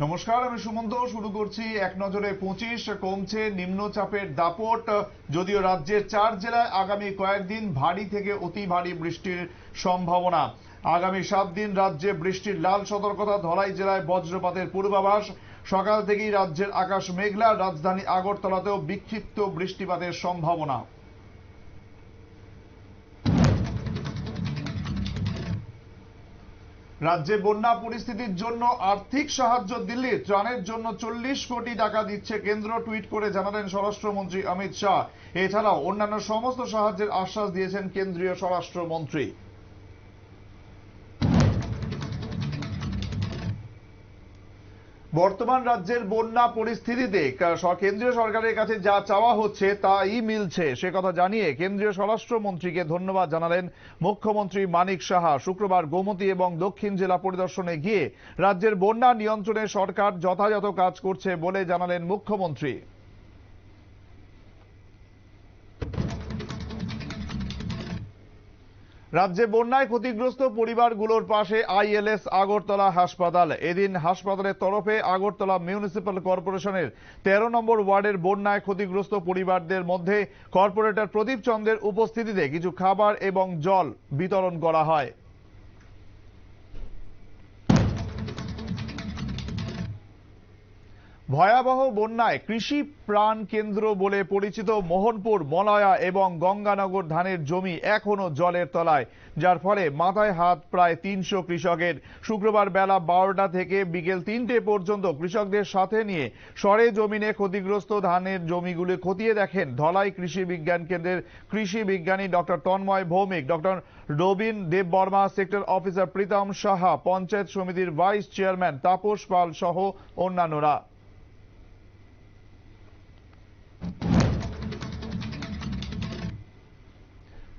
নমস্কার, আমি সুমন্ত। শুরু করছি এক নজরে পঁচিশ। কমছে নিম্নচাপের দাপট। যদিও রাজ্যের চার জেলায় আগামী কয়েকদিন ভারী থেকে অতি ভারী বৃষ্টির সম্ভাবনা। আগামী সাত দিন রাজ্যে বৃষ্টির লাল সতর্কতা ধলাই জেলায় বজ্রপাতের পূর্বাভাস। সকাল থেকেই রাজ্যের আকাশ মেঘলা। রাজধানী আগরতলাতেও বিক্ষিপ্ত বৃষ্টিপাতের সম্ভাবনা। রাজ্যে বন্যা পরিস্থিতির জন্য আর্থিক সাহায্য দিল্লি। ত্রাণের জন্য চল্লিশ কোটি টাকা দিচ্ছে কেন্দ্র, টুইট করে জানালেন স্বরাষ্ট্রমন্ত্রী অমিত শাহ। এছাড়াও অন্যান্য সমস্ত সাহায্যের আশ্বাস দিয়েছেন কেন্দ্রীয় স্বরাষ্ট্রমন্ত্রী। বর্তমান রাজ্যের বন্যা পরিস্থিতিতে কেন্দ্রীয় সরকারের কাছে যা চাওয়া হচ্ছে তাই মিলছে। সে কথা জানিয়ে কেন্দ্রীয় স্বরাষ্ট্রমন্ত্রীকে ধন্যবাদ জানালেন মুখ্যমন্ত্রী মানিক সাহা। শুক্রবার গোমতী এবং দক্ষিণ জেলা পরিদর্শনে গিয়ে রাজ্যের বন্যা নিয়ন্ত্রণে সরকার যথাযথ কাজ করছে বলে জানালেন মুখ্যমন্ত্রী। রাজ্যে বন্যায় ক্ষতিগ্রস্ত পরিবারগুলোর পাশে আইএলএস আগরতলা হাসপাতাল। এদিন হাসপাতালের তরফে আগরতলা মিউনিসিপ্যাল কর্পোরেশনের তেরো নম্বর ওয়ার্ডের বন্যায় ক্ষতিগ্রস্ত পরিবারদের মধ্যে কর্পোরেটর প্রদীপ চন্দ্রের উপস্থিতিতে কিছু খাবার এবং জল বিতরণ করা হয়। ভয়াবহ বন্যায় কৃষি প্রাণ কেন্দ্র বলে পরিচিত মোহনপুর, মলয়া এবং গঙ্গানগর ধানের জমি এখনও জলের তলায়, যার ফলে মাথায় হাত প্রায় তিনশো কৃষকের। শুক্রবার বেলা বারোটা থেকে বিকেল তিনটে পর্যন্ত কৃষকদের সাথে নিয়ে সরে জমিনে ক্ষতিগ্রস্ত ধানের জমিগুলি খতিয়ে দেখেন ধলাই কৃষি বিজ্ঞান কেন্দ্রের কৃষি বিজ্ঞানী doctor Tanmay Bhowmik. Doctor Robin Debbarma, sector officer Pritam Saha, panchayat সমিতির ভাইস চেয়ারম্যান তাপস পাল সহ অন্যান্যরা।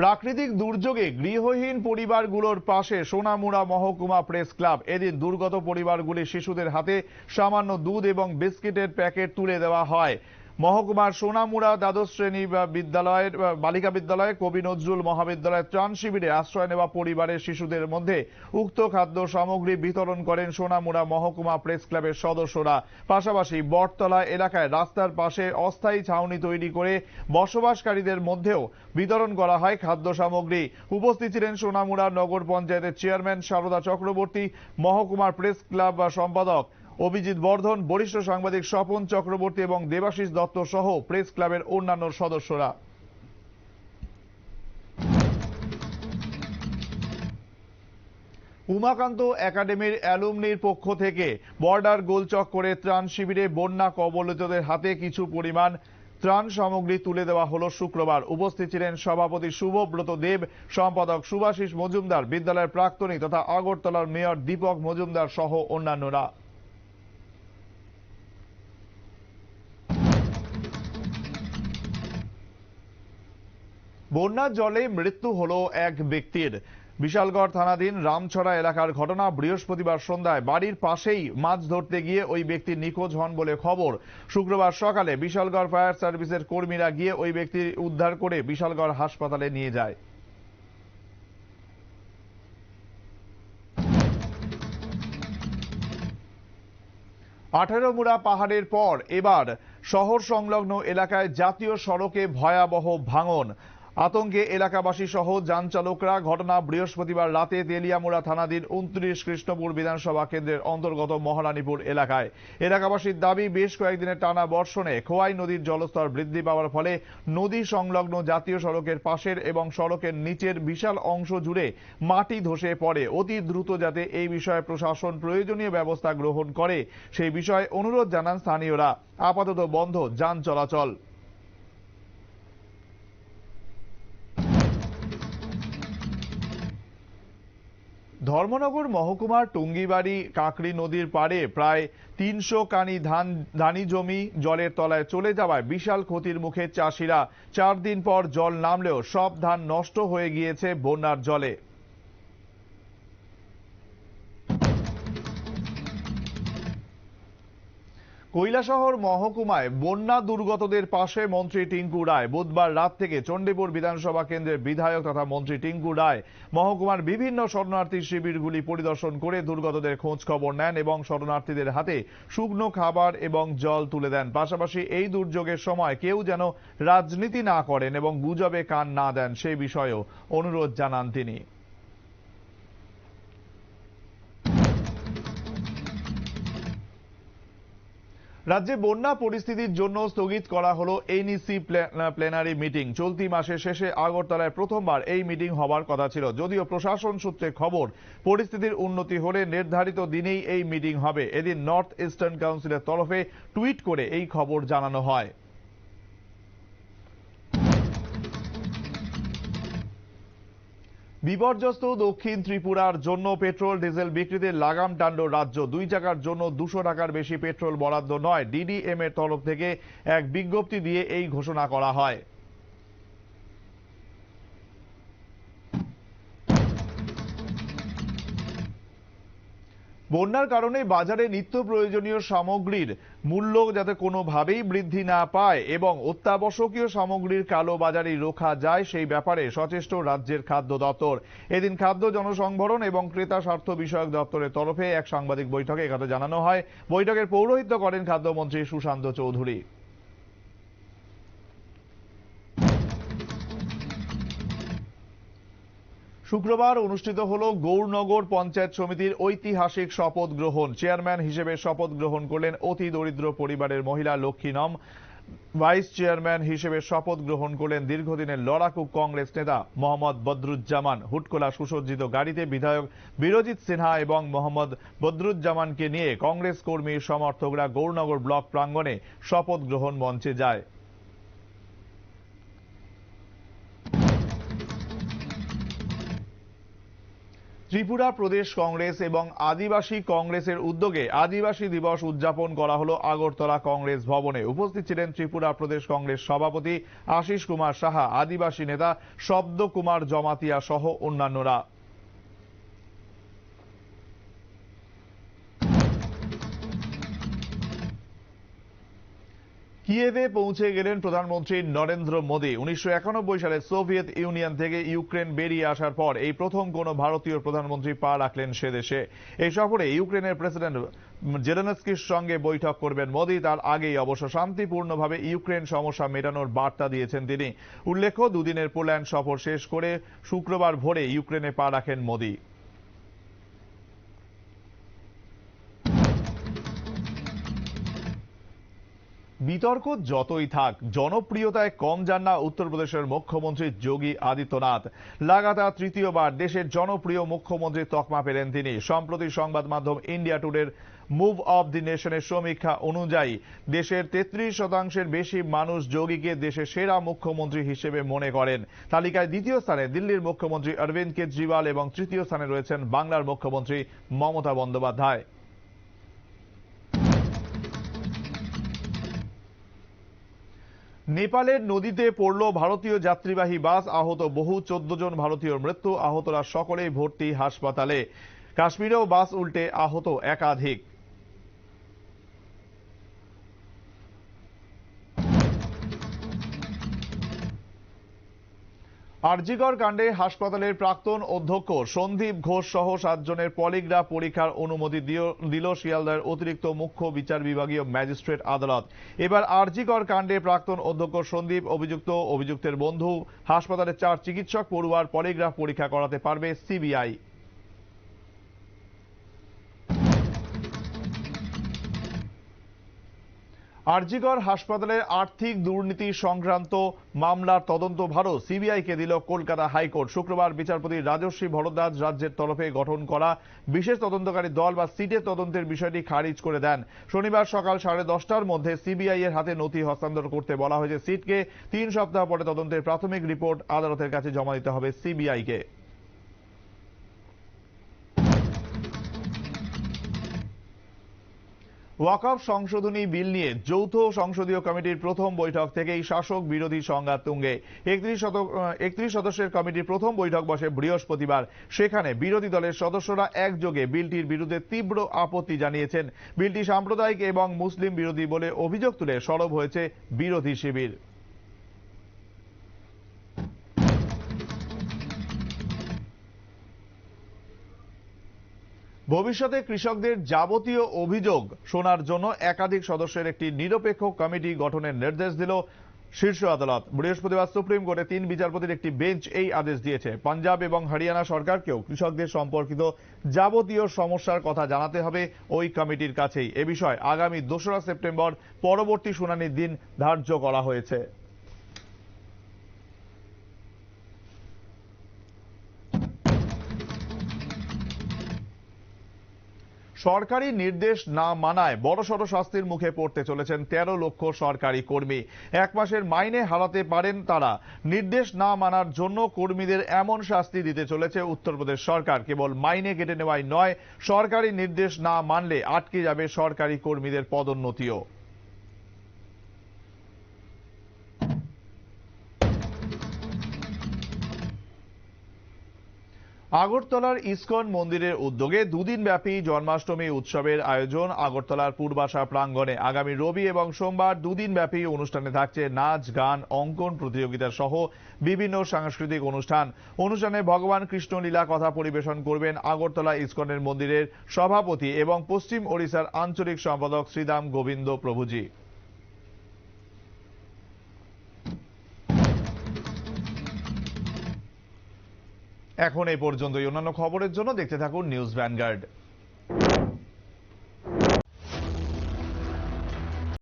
প্রাকৃতিক দুর্যোগে গৃহহীন পরিবারগুলোর পাশে সোনামুড়া মহকুমা প্রেস ক্লাব। এদিন দুর্গত পরিবারগুলি শিশুদের হাতে সামান্য দুধ এবং বিস্কিটের প্যাকেট তুলে দেওয়া হয়। মহকুমার সোনামুড়া দ্বাদশ শ্রেণি বিদ্যালয়ের বালিকা বিদ্যালয়ে কবি নজরুল মহাবিদ্যালয়ের ত্রাণ শিবিরে আশ্রয় নেওয়া পরিবারের শিশুদের মধ্যে উক্ত খাদ্য সামগ্রী বিতরণ করেন সোনামুড়া মহকুমা প্রেস ক্লাবের সদস্যরা। পাশাপাশি বটতলা এলাকায় রাস্তার পাশে অস্থায়ী ছাউনি তৈরি করে বসবাসকারীদের মধ্যেও বিতরণ করা হয় খাদ্য সামগ্রী। উপস্থিত ছিলেন সোনামুড়া নগর পঞ্চায়েতের চেয়ারম্যান সারদা চক্রবর্তী, মহকুমার প্রেস ক্লাব সম্পাদক অভিজিৎ বর্ধন, বরিষ্ঠ সাংবাদিক স্বপন চক্রবর্তী এবং দেবাশিস দত্ত সহ প্রেস ক্লাবের অন্যান্য সদস্যরা। উমাকান্ত একাডেমির অ্যালুমনির পক্ষ থেকে বর্ডার গোলচক করে ত্রাণ শিবিরে বন্যা কবলিতদের হাতে কিছু পরিমাণ ত্রাণ সামগ্রী তুলে দেওয়া হলো শুক্রবার। উপস্থিত ছিলেন সভাপতি শুভব্রত দেব, সম্পাদক সুভাষিস মজুমদার, বিদ্যালয়ের প্রাক্তনী তথা আগরতলার মেয়র দীপক মজুমদার সহ অন্যান্যরা। বন্যার জলে মৃত্যু হলো এক ব্যক্তির। বিশালগড় থানাধীন রামছড়া এলাকার ঘটনা বৃহস্পতিবার সন্ধ্যায় বাড়ির পাশেই মাছ ধরতে গিয়ে ওই ব্যক্তি নিখোঁজ হন বলে খবর। শুক্রবার সকালে বিশালগড় ফায়ার সার্ভিসের কর্মীরা গিয়ে ওই ব্যক্তি উদ্ধার করে বিশালগড় হাসপাতালে নিয়ে যায়। আঠেরো মুড়া পাহাড়ের পর এবার শহর সংলগ্ন এলাকায় জাতীয় সড়কে ভয়াবহ ভাঙন। আতঙ্কে এলাকাবাসী সহ যান চালকরা ঘটনা বৃহস্পতিবার রাতে তেলিয়ামুড়া থানাধীন উনত্রিশ কৃষ্ণপুর বিধানসভা কেন্দ্রের অন্তর্গত মহারানীপুর এলাকায়। এলাকাবাসীর দাবি, বেশ কয়েকদিনের টানা বর্ষণে খোয়াই নদীর জলস্তর বৃদ্ধি পাওয়ার ফলে নদী সংলগ্ন জাতীয় সড়কের পাশের এবং সড়কের নিচের বিশাল অংশ জুড়ে মাটি ধসে পড়ে। অতি দ্রুত যাতে এই বিষয়ে প্রশাসন প্রয়োজনীয় ব্যবস্থা গ্রহণ করে। সেই বিষয়ে অনুরোধ জানান স্থানীয়রা। আপাতত বন্ধ যান চলাচল। ধর্মনগর মহকুমার টুঙ্গিবাড়ি কাঁকড়ি নদীর পাড়ে প্রায় তিনশো কানি ধান, ধানি জমি জলের তলায় চলে যাওয়ায় বিশাল ক্ষতির মুখে চাষিরা চার দিন পর জল নামলেও সব ধান নষ্ট হয়ে গিয়েছে বন্যার জলে। কৈলাসহর মহকুমায় বন্যা দুর্গতদের পাশে মন্ত্রী টিঙ্কু রায়। বুধবার রাত থেকে চণ্ডীপুর বিধানসভা কেন্দ্রের বিধায়ক তথা মন্ত্রী টিঙ্কু রায় মহকুমার বিভিন্ন শরণার্থী শিবিরগুলি পরিদর্শন করে দুর্গতদের খোঁজ খবর নেন এবং শরণার্থীদের হাতে শুকনো খাবার এবং জল তুলে দেন। পাশাপাশি এই দুর্যোগের সময় কেউ যেন রাজনীতি না করেন এবং গুজবে কান না দেন, সে বিষয়েও অনুরোধ জানান তিনি। রাজ্যে বন্যা পরিস্থিতির জন্য স্থগিত করা হলো এনইসি প্লেনারি মিটিং চলতি মাসের শেষে আগরতলায় প্রথমবার এই মিটিং হবার কথা ছিল। যদিও প্রশাসন সূত্রে খবর, পরিস্থিতির উন্নতি হলে নির্ধারিত দিনেই এই মিটিং হবে। এদিন নর্থ ইস্টার্ন কাউন্সিলের তরফে টুইট করে এই খবর জানানো হয়। বিপর্যস্ত দক্ষিণ ত্রিপুরার জন্য পেট্রোল, ডিজেল বিক্রিতে লাগাম টানল রাজ্য। দুই চাকার জন্য দুশো টাকার বেশি পেট্রোল বরাদ্দ নয়। ডিডিএম এর তরফ থেকে এক বিজ্ঞপ্তি দিয়ে এই ঘোষণা করা হয়। বন্যার কারণে বাজারে নিত্য প্রয়োজনীয় সামগ্রীর মূল্য যাতে কোনোভাবেই বৃদ্ধি না পায় এবং অত্যাবশ্যকীয় সামগ্রীর কালো বাজারে রোখা যায়, সেই ব্যাপারে সচেষ্ট রাজ্যের খাদ্য দপ্তর। এদিন খাদ্য জনসংভরণ এবং ক্রেতা স্বার্থ বিষয়ক দপ্তরের তরফে এক সাংবাদিক বৈঠকে একথা জানানো হয়। বৈঠকের পৌরোহিত্য করেন খাদ্যমন্ত্রী সুশান্ত চৌধুরী। শুক্রবার অনুষ্ঠিত হল গৌরনগর পঞ্চায়েত সমিতির ঐতিহাসিক শপথ গ্রহণ। চেয়ারম্যান হিসেবে শপথ গ্রহণ করলেন অতি দরিদ্র পরিবারের মহিলা লক্ষ্মীনম ভাইস চেয়ারম্যান হিসেবে শপথ গ্রহণ করলেন দীর্ঘদিনের লড়াকু কংগ্রেস নেতা মোহাম্মদ বদরুজ্জামান। হুটকোলা সুসজ্জিত গাড়িতে বিধায়ক বিরজিৎ সিনহা এবং মোহাম্মদ বদরুজ্জামানকে নিয়ে কংগ্রেস কর্মী সমর্থকরা গৌরনগর ব্লক প্রাঙ্গণে শপথ গ্রহণ মঞ্চে যায়। ত্রিপুরা প্রদেশ কংগ্রেস এবং আদিবাসী কংগ্রেসের উদ্যোগে আদিবাসী দিবস উদযাপন করা হল আগরতলা কংগ্রেস ভবনে। উপস্থিত ছিলেন ত্রিপুরা প্রদেশ কংগ্রেস সভাপতি আশিস কুমার সাহা, আদিবাসী নেতা শব্দ কুমার জমাতিয়া সহ অন্যান্যরা। কিয়েভে পৌঁছে গেলেন প্রধানমন্ত্রী নরেন্দ্র মোদী। উনিশশো একানব্বই সালে সোভিয়েত ইউনিয়ন থেকে ইউক্রেন বেরিয়ে আসার পর এই প্রথম কোন ভারতীয় প্রধানমন্ত্রী পা রাখলেন সে দেশে। এই সফরে ইউক্রেনের প্রেসিডেন্ট জেলেনস্কির সঙ্গে বৈঠক করবেন মোদী। তার আগেই অবশ্য শান্তিপূর্ণভাবে ইউক্রেন সমস্যা মেটানোর বার্তা দিয়েছেন তিনি। উল্লেখ্য, দুদিনের পোল্যান্ড সফর শেষ করে শুক্রবার ভোরে ইউক্রেনে পা রাখেন মোদী। বিতর্ক যতই থাক, জনপ্রিয়তায় কম যান না উত্তরপ্রদেশের মুখ্যমন্ত্রী যোগী আদিত্যনাথ। লাগাতার তৃতীয়বার দেশের জনপ্রিয় মুখ্যমন্ত্রী তকমা পেলেন তিনি। সম্প্রতি সংবাদ মাধ্যম ইন্ডিয়া টুডের মুভ অব দি নেশনের সমীক্ষা অনুযায়ী, দেশের তেত্রিশ শতাংশের বেশি মানুষ যোগীকে দেশের সেরা মুখ্যমন্ত্রী হিসেবে মনে করেন। তালিকায় দ্বিতীয় স্থানে দিল্লির মুখ্যমন্ত্রী অরবিন্দ কেজরিওয়াল এবং তৃতীয় স্থানে রয়েছেন বাংলার মুখ্যমন্ত্রী মমতা বন্দ্যোপাধ্যায়। নেপালের নদীতে পড়ল ভারতীয় যাত্রীবাহী বাস। আহত বহু চোদ্দ জন ভারতীয় মৃত্যু। আহতরা সকলেই ভর্তি হাসপাতালে। কাশ্মীরেও বাস উল্টে আহত একাধিক। আরজিকর কাণ্ডে হাসপাতালের প্রাক্তন অধ্যক্ষ সন্দীপ ঘোষ সহ সাতজনের পলিগ্রাফ পরীক্ষার অনুমতি দিল শিয়ালদার অতিরিক্ত মুখ্য বিচার বিভাগীয় ম্যাজিস্ট্রেট আদালত। এবার আরজিগড় কাণ্ডে প্রাক্তন অধ্যক্ষ সন্দীপ অভিযুক্ত, অভিযুক্তের বন্ধু, হাসপাতালের চার চিকিৎসক পড়ুয়ার পলিগ্রাফ পরীক্ষা করাতে পারবে সিবিআই। আরজিগড় হাসপাতালের আর্থিক দুর্নীতি সংক্রান্ত মামলার তদন্ত ভারও সিবিআইকে দিল কলকাতা হাইকোর্ট। শুক্রবার বিচারপতি রাজস্বী ভরদ্বাজ রাজ্যের তরফে গঠন করা বিশেষ তদন্তকারী দল বা সিটের তদন্তের বিষয়টি খারিজ করে দেন। শনিবার সকাল সাড়ে দশটার মধ্যে সিবিআই এর হাতে নথি হস্তান্তর করতে বলা হয়েছে। সিটকে তিন সপ্তাহ পরে তদন্তের প্রাথমিক রিপোর্ট আদালতের কাছে জমা দিতে হবে সিবিআইকে। ওয়াকফ সংশোধনী বিল নিয়ে যৌথ সংসদীয় কমিটির প্রথম বৈঠক থেকেই শাসক বিরোধী সংঘাত তুঙ্গে। একত্রিশ সদস্যের কমিটির প্রথম বৈঠক বসে বৃহস্পতিবার। সেখানে বিরোধী দলের সদস্যরা একযোগে বিলটির বিরুদ্ধে তীব্র আপত্তি জানিয়েছেন। বিলটি সাম্প্রদায়িক এবং মুসলিম বিরোধী বলে অভিযোগ তুলে সরব হয়েছে বিরোধী শিবির। ভবিষ্যতে কৃষকদের যাবতীয় অভিযোগ শোনার জন্য একাধিক সদস্যের একটি নিরপেক্ষ কমিটি গঠনের নির্দেশ দিল শীর্ষ আদালত। বৃহস্পতিবার সুপ্রিম কোর্টে তিন বিচারপতির একটি বেঞ্চ এই আদেশ দিয়েছে। পাঞ্জাব এবং হরিয়ানা সরকারকেও কৃষকদের সম্পর্কিত যাবতীয় সমস্যার কথা জানাতে হবে ওই কমিটির কাছেই। এ বিষয়ে আগামী দোসরা সেপ্টেম্বর পরবর্তী শুনানির দিন ধার্য করা হয়েছে। সরকারি নির্দেশ না মানায় বড়সড় শাস্তির মুখে পড়তে চলেছেন তেরো লক্ষ সরকারি কর্মী। এক মাসের মাইনে হারাতে পারেন তারা। নির্দেশ না মানার জন্য কর্মীদের এমন শাস্তি দিতে চলেছে উত্তরপ্রদেশ সরকার। কেবল মাইনে কেটে নেওয়াই নয়, সরকারি নির্দেশ না মানলে আটকে যাবে সরকারি কর্মীদের পদোন্নতিও। আগরতলার ইসকন মন্দিরের উদ্যোগে দুদিন ব্যাপী জন্মাষ্টমী উৎসবের আয়োজন আগরতলার পূর্বাশা প্রাঙ্গণে। আগামী রবি এবং সোমবার দুদিন ব্যাপী অনুষ্ঠানে থাকছে নাচ, গান, অঙ্কন প্রতিযোগিতা সহ বিভিন্ন সাংস্কৃতিক অনুষ্ঠান। অনুষ্ঠানে ভগবান কৃষ্ণলীলা কথা পরিবেশন করবেন আগরতলা ইসকনের মন্দিরের সভাপতি এবং পশ্চিম ওড়িশার আঞ্চলিক সম্পাদক শ্রীদাম গোবিন্দ প্রভুজি। এখন এই পর্যন্তই। অন্যান্য খবরের জন্য দেখতে থাকুন নিউজ ভ্যানগার্ড।